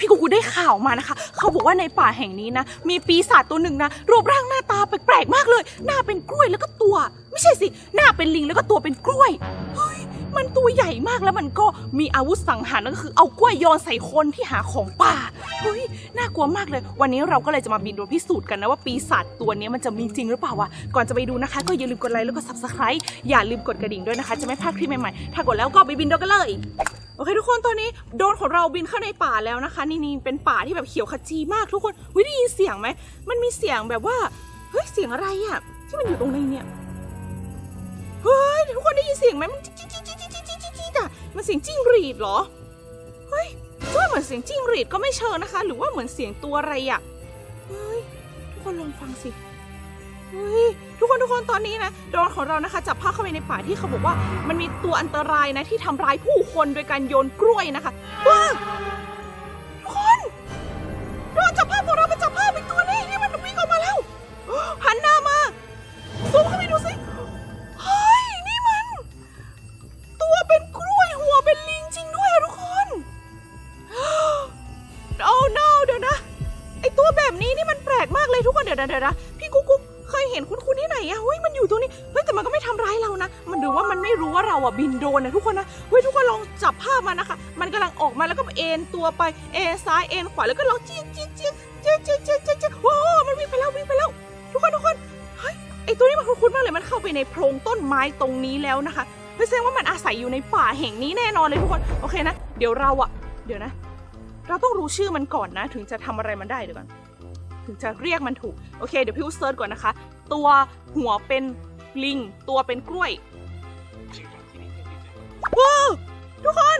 พี่กูกูได้ข่าวมานะคะ เขาบอกว่าในป่าแห่งนี้นะ มีปีศาจตัวหนึ่งนะ รูปร่างหน้าตาแปลกๆมากเลย หน้าเป็นกล้วยแล้วก็ตัว ไม่ใช่สิ หน้าเป็นลิงแล้วก็ตัวเป็นกล้วย เฮ้ย มันตัวใหญ่มากแล้วมันก็มีอาวุธสังหารนั่นก็คือเอากล้วยโยนใส่คนที่หาของป่าเฮ้ยน่ากลัวมากเลย วันนี้เราก็เลยจะมาบินโดรนพิสูจน์กันนะว่าปีศาจตัวนี้มันจะมีจริงหรือเปล่าวะก่อนจะไปดูนะคะ ก็อย่าลืมกดไลค์แล้วก็ subscribe อย่าลืมกดกระดิ่งด้วยนะคะ จะไม่พลาดคลิปใหม่ๆถ้ากดแล้วก็ไปบินโดรนกันเลยโอเคทุกคนตอนนี้โดนของเราบินเข้าในป่าแล้วนะคะ นี่นี่เป็นป่าที่แบบเขียวขจีมากทุกคนวิได้ยินเสียงไหมมันมีเสียงแบบว่าเฮ้ยเสียงอะไรอะที่มันอยู่ตรงนี้เนี่ยเฮ้ยทุกคนได้ยินเสียงไหมมัน จิ๊กจิ๊กจิ๊กอะมันเสียงจิ้งหรีดเหรอ เฮ้ยว่าเหมือนเสียงจิ้งหรีดก็ไม่เชิงนะคะ หรือว่าเหมือนเสียงตัวอะไรอะเฮ้ย ทุกคนลองฟังสิ เฮ้ย ทุกคนทุกคนตอนนี้นะโดนของเรานะคะ จับภาพเข้าไปในป่าที่เขาบอกว่า มันมีตัวอันตรายนะที่ทำร้ายผู้คนโดยการโยนกล้วยนะคะว้า ดี๋ยวเดี๋ยวพี่กุ๊กกุ๊กเคยเห็นคุณคุณที่ไหนอะเฮ้ยมันอยู่ตรงนี้เฮ้ยแต่มันก็ไม่ทำร้ายเรานะ มันหรือว่ามันไม่รู้ว่าเราอะบินโดนนะทุกคนนะเฮ้ยทุกคนลองจับภาพมันนะคะ มันกำลังออกมาแล้วก็เอ็นตัวไปเอ็นซ้ายเอ็นขวาแล้วก็ลองจี๊ยกจี๊ยกจี๊ยกเจี๊จี๊ยกเจี๊จี๊ยกเจี๊ยกโอ้โหมันวิ่งไปแล้ววิ่งไปแล้ว ทุกคนทุกคนเฮ้ยไอตัวนี้มันคุ้นมากเลยมันเข้าไปในโพรงต้นไม้ตรงนี้แล้วนะคะเฮ้ยแสดงว่ามันอาศัยอยู่ในป่าแห่งนี้แน่นอนเลยทุกคนโอเคนะ เดี๋ยวเราอะเดี๋ยวนะ เราต้องรู้ชื่อมันก่อนนะ ถึงจะทำอะไรมันได้เดี๋ยวก่อน ถึงจะเรียกมันถูก โอเค เดี๋ยวพี่อูเซิร์ชก่อนนะคะ ตัวหัวเป็นลิง ตัวเป็นกล้วยว้าวทุกคน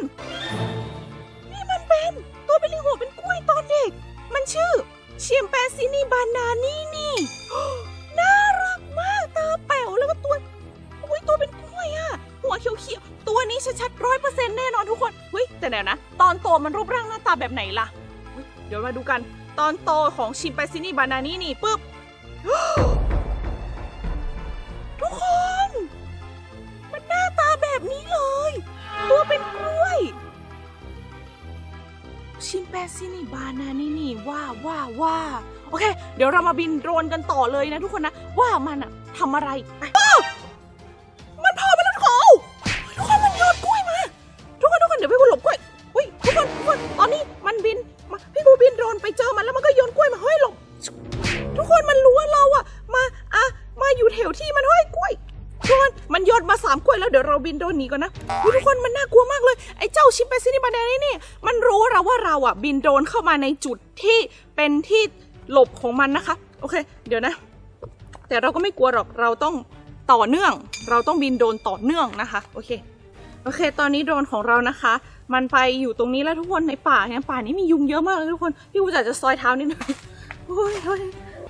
นี่มันเป็น ตัวเป็นลิงหัวเป็นกล้วยตอนเด็ก มันชื่อเชียมแปซินีบานานี่นี่น่ารักมากตาแป๋วแล้วก็ตัวอุ้ยตัวเป็นกล้วยอะหัวเขียวๆตัวนี้ชัดๆร้อยเปอร์เซ็นต์แน่นอนทุกคนเฮ้ยแต่เดี๋ยวนะ ตอนโตมันรูปร่างหน้าตาแบบไหนล่ะเดี๋ยวมาดูกัน ตอนโตของชิมแปซินีบานานี่นี่ปุ๊บ ทุกคน มันหน้าตาแบบนี้เลย ตัวเป็นกล้วย ชิมแปซินีบานานี่นี่ว่าว่าว่า โอเค เดี๋ยวเรามาบินโดรนกันต่อเลยนะทุกคนนะ ว่ามันอะทำอะไรไป ทุกคนมันรู้ว่าเราอะมาอะมาอยู่แถวที่มันห้อยกล้วยทุกคนมันโยนมาสามกล้วยแล้วเดี๋ยวเราบินโดรนหนีก่อนนะทุกคนมันน่ากลัวมากเลยไอ้เจ้าชิมเปซินีบานานี่นี่มันรู้เราว่าเราอะบินโดรนเข้ามาในจุดที่เป็นที่หลบของมันนะคะ โอเค เดี๋ยวนะ แต่เราก็ไม่กลัวหรอกเราต้องต่อเนื่อง เราต้องบินโดรนต่อเนื่องนะคะโอเคโอเค ตอนนี้โดรนของเรานะคะ มันไปอยู่ตรงนี้แล้วทุกคนในป่าเนี่ยป่านี้มียุงเยอะมากเลยทุกคน พี่กูจะจะซอยเท้านิดหนึงโอ้ยโอ้ย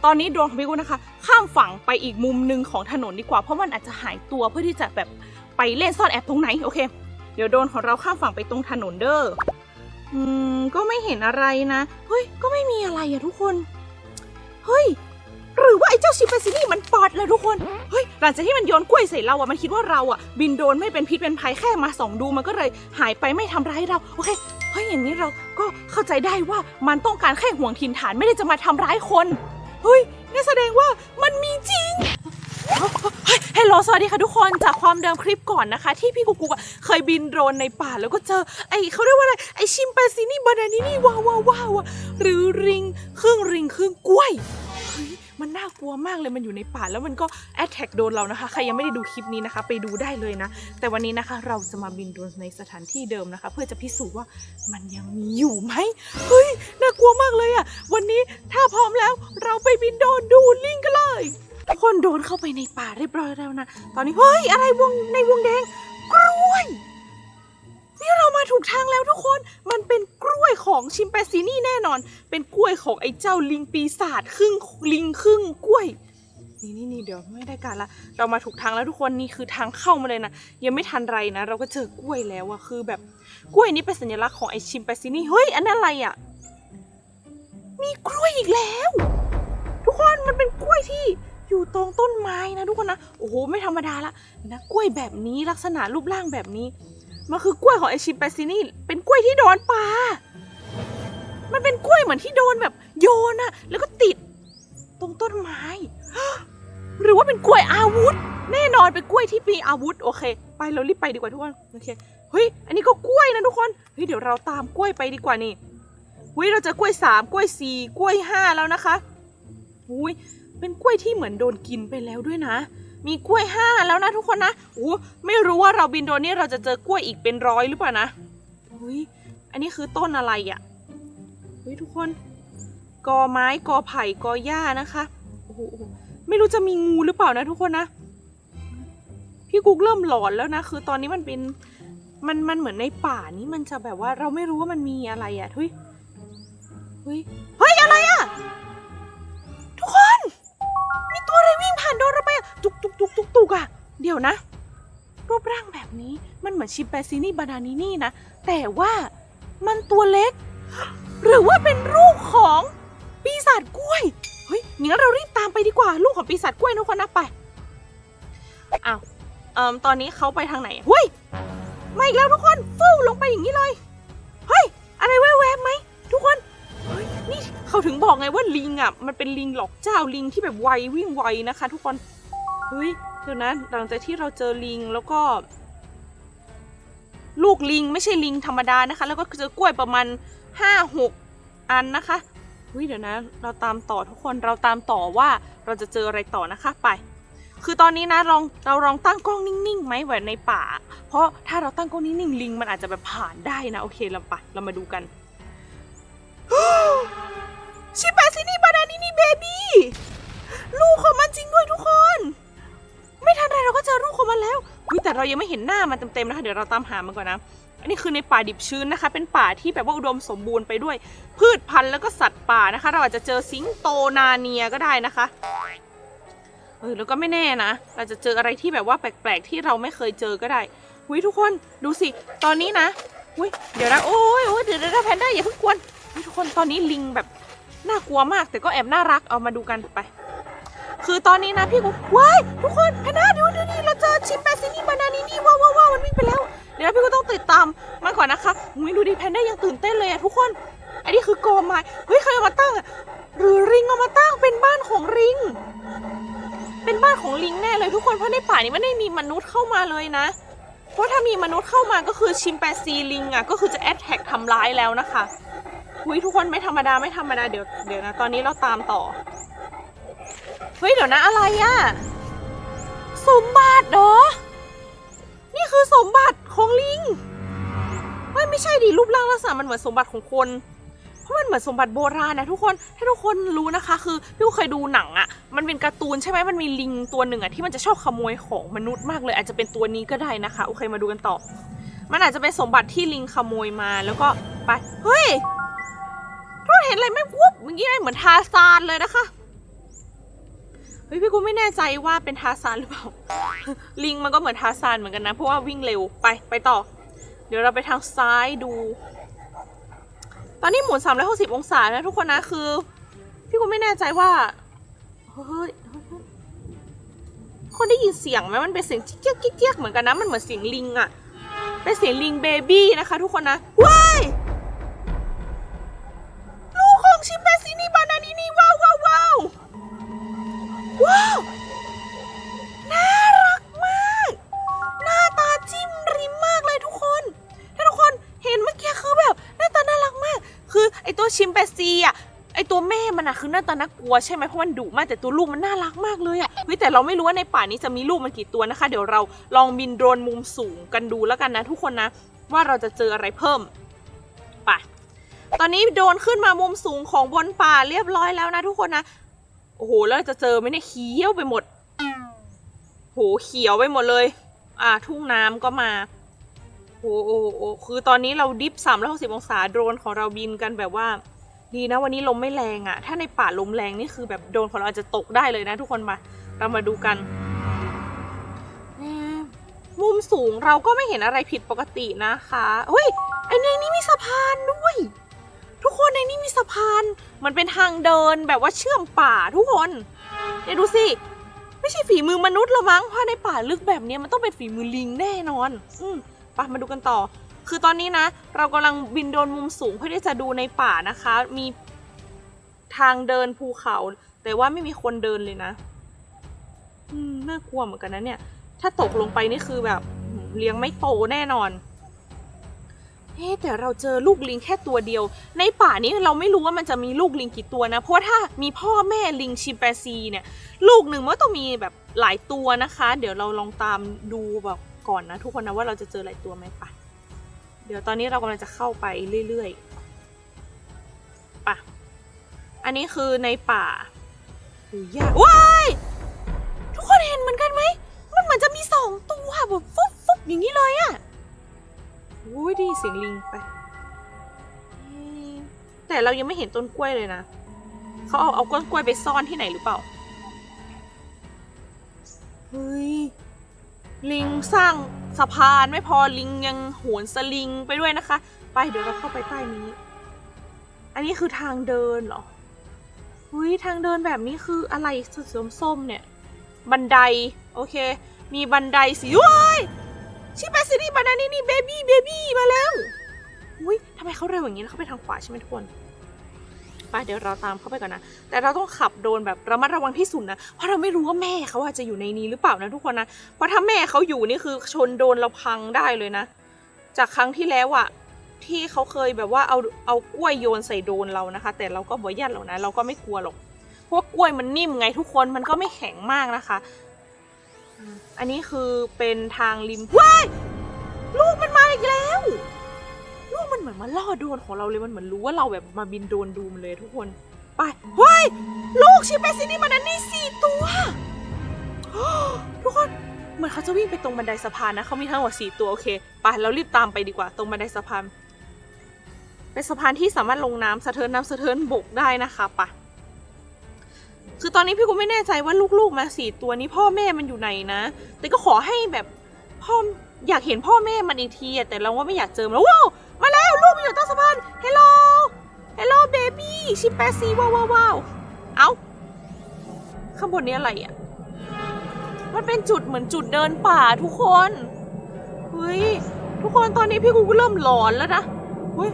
ตอนนี้โดรนของพี่กูนะคะ ข้ามฝั่งไปอีกมุมหนึ่งของถนนดีกว่า เพราะมันอาจจะหายตัวเพื่อที่จะแบบไปเล่นซ่อนแอบตรงไหนโอเค เดี๋ยวโดรนของเราข้ามฝั่งไปตรงถนนเด้ออืมก็ไม่เห็นอะไรนะเฮ้ยก็ไม่มีอะไรอะทุกคนเฮ้ยหรือว่าไอ้เจ้าชิปซินี่มันปอดแล้วทุกคน เฮ้ย หลังจากที่มันโยนกล้วยใส่เราอะมันคิดว่าเราอะบินโดนไม่เป็นพิษเป็นภัยแค่มาส่องดูมันก็เลยหายไปไม่ทำร้ายเรา โอเค เฮ้ยอย่างนี้เราก็เข้าใจได้ว่ามันต้องการแค่ห่วงถิ่นฐานไม่ได้จะมาทำร้ายคน เฮ้ยนี่แสดงว่ามันมีจริงเฮ้ยเฮลโลสวัสดีค่ะทุกคนจากความเดิมคลิปก่อนนะคะ ที่พี่กุ๊กกุ๊กเคยบินโดรนในป่าแล้วก็เจอ ไอเขาเรียกว่าอะไร ไอชิมแปซินี่บานานี่นี่ว้าวว้าวว้าวอะหรือริงครึ่งริงครึ่งกล้วยเฮ้ย มันน่ากลัวมากเลยมันอยู่ในป่าแล้วมันก็แอดแท็กโดนเรานะคะใครยังไม่ได้ดูคลิปนี้นะคะ ไปดูได้เลยนะ แต่วันนี้นะคะเราจะมาบินโดรนในสถานที่เดิมนะคะ เพื่อจะพิสูจน์ว่ามันยังมีอยู่ไหมเฮ้ยน่ากลัวมากเลยอะวันนี้ถ้าพร้อมแล้วเราไปบินโดรนดูลิงกันเลยทุกคนโดนเข้าไปในป่าเรียบร้อยแล้วนะตอนนี้เฮ้ยอะไรวงในวงแดงกล้วยนี่เรามาถูกทางแล้วทุกคนมัน ของชิมแปซีนี่แน่นอน เป็นกล้วยของไอ้เจ้าลิงปีศาจครึ่งลิงครึ่งกล้วยนี่นี่นี่เดี๋ยวไม่ได้การละ เรามาถูกทางแล้วทุกคนนี่คือทางเข้ามาเลยนะ ยังไม่ทันไรนะ เราก็เจอกล้วยแล้วอะคือแบบกล้วยนี้เป็นสัญลักษณ์ของไอชิมแปซีนี่ เฮ้ย อันนั้นอะไรอะมีกล้วยอีกแล้ว ทุกคนมันเป็นกล้วยที่อยู่ตรงต้นไม้นะทุกคนนะ โอ้โห ไม่ธรรมดาละนะกล้วยแบบนี้ลักษณะรูปร่างแบบนี้ มันคือกล้วยของไอชิมแปซินี่ เป็นกล้วยที่โดนปลา มันเป็นกล้วยเหมือนที่โดนแบบโยนอะแล้วก็ติด ตรงต้นไม้ หรือว่าเป็นกล้วยอาวุธ แน่นอนเป็นกล้วยที่มีอาวุธโอเค ไปเรารีบไปดีกว่าทุกคนโอเคเฮ้ยอันนี้ก็กล้วยนะทุกคนเฮ้ยเดี๋ยวเราตามกล้วยไปดีกว่านี่เฮ้ยเราจะกล้วยสามกล้วยสี่กล้วยห้าแล้วนะคะอุ้ยเป็นกล้วยที่เหมือนโดนกินไปแล้วด้วยนะ มีกล้วยห้าแล้วนะทุกคนนะโอ้ไม่รู้ว่าเราบินโดนนี่เราจะเจอกล้วยอีกเป็นร้อยหรือเปล่านะอุ้ยอันนี้คือต้นอะไรอะ่ะ เฮ้ยทุกคน กอไม้กอไผ่กอหญ้านะคะโอ้โหไม่รู้จะมีงูหรือเปล่านะทุกคนนะ พี่กุ๊กเริ่มหลอนแล้วนะ คือตอนนี้มันเป็นมันมันเหมือนในป่านี้มันจะแบบว่าเราไม่รู้ว่ามันมีอะไรอะ่ะเฮ้ยเฮ้ยเฮ้ยอะไรอะ่ะทุกคน มีตัวอะไรวิ่งผ่านโดนเราไปอะตุกตุกตุกตุกตุกอะเดี๋ยวนะรูปร่างแบบนี้มันเหมือนชิมแปซีนี่บานานินี่นะ แต่ว่ามันตัวเล็ก หรือว่าเป็นลูกของปีศาจกล้วย เฮ้ยงั้นเรารีบตามไปดีกว่า ลูกของปีศาจกล้วยนะคนนะไปอ้าวเอ่อตอนนี้เขาไปทางไหนเฮ้ยมาอีกแล้วทุกคนฟู่ลงไปอย่างนี้เลยเฮ้ยอะไรแวบๆไหมทุกคนเฮ้ยนี่เขาถึงบอกไงว่าลิงอะ มันเป็นลิงหลอกเจ้าลิงที่แบบไววิ่งไวนะคะ ทุกคนเฮ้ยเดี๋ยวนะหลังจากที่เราเจอลิงแล้วก็ ลูกลิงไม่ใช่ลิงธรรมดานะคะ แล้วก็เจอกล้วยประมาณ ห้าหกอันนะคะเฮ้ยเดี๋ยวนะ เราตามต่อทุกคนเราตามต่อว่าเราจะเจออะไรต่อนะคะไป คือตอนนี้นะลองเราลองตั้งกล้องนิ่งๆไหมแหวนในป่า เพราะถ้าเราตั้งกล้องนิ่งๆลิงมันอาจจะแบบผ่านได้นะโอเคเราไปเรามาดูกันชิปาซินี่บานานี่นี่เบบี้ลูกของมันจริงด้วยทุกคน ไม่ทันไรเราก็เจอลูกของมันแล้วอุ๊ยแต่เรายังไม่เห็นหน้ามันเต็มๆนะคะเดี๋ยวเราตามหามันก่อนนะ อันนี้คือในป่าดิบชื้นนะคะ เป็นป่าที่แบบว่าอุดมสมบูรณ์ไปด้วย พืชพันธุ์แล้วก็สัตว์ป่านะคะ เราอาจจะเจอสิงโตนาเนียก็ได้นะคะเออแล้วก็ไม่แน่นะเราจะเจออะไรที่แบบว่าแปลกๆ ที่เราไม่เคยเจอก็ได้หุยทุกคนดูสิ ตอนนี้นะหุยเดี๋ยวนะโอ้ยโอ้ยเดี๋ยวเดี๋ยวแพนด้าอย่าเพิ่งกวนหุยทุกคนตอนนี้ลิงแบบน่ากลัวมาก แต่ก็แอบน่ารักเอามาดูกันไป คือตอนนี้นะพี่กูว้ายทุกคนแพนด้าดูดูนี่เราเจอชิมแปซินี่บานานี่นี่ว้าวว้าวว้าวมันวิ่งไปแล้ว เดี๋ยวพี่ก็ต้องติดตามมันก่อนนะคะหุยดูดิแพนด้ายังตื่นเต้นเลยอะทุกคน อันนี้คือกอไม้เฮ้ยใครเอามาตั้งอะหรือริงเอามาตั้งเป็นบ้านของริง เป็นบ้านของลิงแน่เลยทุกคนเพราะในป่านี้ไม่ได้มีมนุษย์เข้ามาเลยนะ เพราะถ้ามีมนุษย์เข้ามาก็คือชิมแปซีลิงอะก็คือจะแอดแท็กทำร้ายแล้วนะคะหุยทุกคนไม่ธรรมดาไม่ธรรมดาเดี๋ยวเดี๋ยวนะตอนนี้เราตามต่อเฮ้ยเดี๋ยวนะอะไรอะสมบัติเหรอ นี่คือสมบัติ ของลิงเฮ้ยไม่ใช่ดิรูปร่างลักษณะมันเหมือนสมบัติของคน เพราะมันเหมือนสมบัติโบราณนะทุกคนถ้าทุกคนรู้นะคะ คือพี่เคยดูหนังอะ่ะ มันเป็นการ์ตูนใช่ไหมมันมีลิงตัวหนึ่งอะ่ะที่มันจะชอบขโมยของมนุษย์มากเลย อาจจะเป็นตัวนี้ก็ได้นะคะโอเคมาดูกันต่อ มันอาจจะเป็นสมบัติที่ลิงขโมยมาแล้วก็ไปเฮ้ยทุกคนเห็นอะไรไหมวุบเมื่อกี้เหมือนทาซานเลยนะคะ ฮ้ยพี่กูไม่แน่ใจว่าเป็นทาซานหรือเปล่า ลิงมันก็เหมือนทาซานเหมือนกันนะ เพราะว่าวิ่งเร็วไปไปต่อ เดี๋ยวเราไปทางซ้ายดู ตอนนี้หมุน 360 องศานะทุกคนนะคือ พี่กูไม่แน่ใจว่าเฮ้ยคนได้ยินเสียงไหมมันเป็นเสียงจิ๊กเจี๊ยกจิ๊กเจี๊ยกเหมือนกันนะมันเหมือนเสียงลิงอะเป็นเสียงลิงเบบี้นะคะ ทุกคนนะว้าย ว้าว น่ารักมาก หน้าตาจิ้มริมมากเลยทุกคน ถ้าทุกคนเห็นเมื่อกี้คือแบบหน้าตาน่ารักมาก คือไอตัวชิมแปซีอะไอตัวแม่มันอะคือหน้าตาน่ากลัวใช่ไหมเพราะมันดุมากแต่ตัวลูกมันน่ารักมากเลยอะเฮ้ยแต่เราไม่รู้ว่าในป่านี้จะมีลูกมันกี่ตัวนะคะ เดี๋ยวเราลองบินโดรนมุมสูงกันดูแล้วกันนะ ทุกคนนะ ว่าเราจะเจออะไรเพิ่มไปตอนนี้โดรนขึ้นมามุมสูงของบนป่าเรียบร้อยแล้วนะทุกคนนะ โอ้โห แล้วจะเจอไหมเนี่ยเขียวไปหมดโหเขียวไปหมดเลย อ่า ทุ่งน้ำก็มาโอ้โหโหคือตอนนี้เราดิฟ360อยหกสิบองศาโดรนของเราบินกันแบบว่า ดีนะวันนี้ลมไม่แรงอะ่ะ ถ้าในป่าลมแรงนี่คือแบบโดรนของเราอาจจะตกได้เลยนะทุกคนมา เรามาดูกัน มุมสูงเราก็ไม่เห็นอะไรผิดปกตินะคะเฮ้ย ไอในนี้มีสะพานด้วย ทุกคนในนี้มีสะพาน มันเป็นทางเดินแบบว่าเชื่อมป่าทุกคนเนี่ยดูสิ ไม่ใช่ฝีมือมนุษย์ละมั้งเพราะในป่าลึกแบบนี้มันต้องเป็นฝีมือลิงแน่นอน อืมไปมาดูกันต่อ คือตอนนี้นะ เรากำลังบินโดนมุมสูงเพื่อที่จะดูในป่านะคะ มีทางเดินภูเขา แต่ว่าไม่มีคนเดินเลยนะ อืมน่ากลัวเหมือนกันนะเนี่ย ถ้าตกลงไปนี่คือแบบเลี้ยงไม่โตแน่นอน เฮ้แต่เราเจอลูกลิงแค่ตัวเดียว ในป่านี้เราไม่รู้ว่ามันจะมีลูกลิงกี่ตัวนะ เพราะถ้ามีพ่อแม่ลิงชิมแปซีเนี่ย ลูกหนึ่งมันต้องมีแบบหลายตัวนะคะ เดี๋ยวเราลองตามดูแบบก่อนนะ ทุกคนนะว่าเราจะเจอหลายตัวไหมป่ะ เดี๋ยวตอนนี้เรากำลังจะเข้าไปเรื่อยๆป่ะ อันนี้คือในป่าหูยากว้ายทุกคนเห็นเหมือนกันไหมมันเหมือนจะมีสองตัวแบบฟุบฟุบอย่างนี้เลยอะ อ้ยดีเสียงลิงไป แต่เรายังไม่เห็นต้นกล้วยเลยนะ เขาเอาเอาต้นกล้วยไปซ่อนที่ไหนหรือเปล่า เฮ้ย ลิงสร้างสะพานไม่พอลิงยังโหนสลิงไปด้วยนะคะ ไปเดี๋ยวเราเข้าไปใต้นี้ อันนี้คือทางเดินเหรอเฮ้ยทางเดินแบบนี้คืออะไรสีส้มๆเนี่ย บันได โอเค มีบันไดสีเฮ้ย ชิปาซินี่บันไดนี่นี่เบบี้เบบี้มาแล้วอุ้ยทำไมเขาเร็วอย่างนี้นะเขาไปทางขวาใช่ไหมทุกคนไปเดี๋ยวเราตามเขาไปก่อนนะ แต่เราต้องขับโดนแบบระมัดระวังที่สุดนะ เพราะเราไม่รู้ว่าแม่เขาอาจจะอยู่ในนี้หรือเปล่านะทุกคนนะ เพราะถ้าแม่เขาอยู่นี่คือชนโดนเราพังได้เลยนะ จากครั้งที่แล้วอะที่เขาเคยแบบว่าเอาเอากล้วยโยนใส่โดนเรานะคะ แต่เราก็บ่ยันหรอกนะ เราก็ไม่กลัวหรอกเพราะว่ากล้วยมันนิ่มไงทุกคนมันก็ไม่แข็งมากนะคะ อันนี้คือเป็นทางริมว้ายลูกมันมาอีกแล้ว ลูกมันเหมือนมาล่อโดนของเราเลยมันเหมือนรู้ว่าเราแบบมาบินโดนดูมันเลยทุกคน ไปเฮ้ยลูกชิเปซินี่มันนั่นนี่สี่ตัว ทุกคนเหมือนเขาจะวิ่งไปตรงบันไดสะพานนะเขามีทั้งหมดสี่ตัวโอเคไปเรารีบตามไปดีกว่า ตรงบันไดสะพานเป็นสะพานที่สามารถลงน้ำสะเทินน้ำสะเทินบกได้นะคะไปะ คือตอนนี้พี่กูไม่แน่ใจว่าลูกๆมาสี่ตัวนี้พ่อแม่มันอยู่ไหนนะ แต่ก็ขอให้แบบพ่ออยากเห็นพ่อแม่มันอีกทีอะแต่เราว่าไม่อยากเจอมันแล้วว้าวมาแล้วลูกมันอยู่ใต้สะพานเฮลโลเฮลโลเบบี้ชิปแปซีว้าวว้าวว้าวเอ้าข้างบนนี้อะไรอะมันเป็นจุดเหมือนจุดเดินป่าทุกคนเฮ้ยทุกคนตอนนี้พี่กูก็เริ่มหลอนแล้วนะเฮ้ย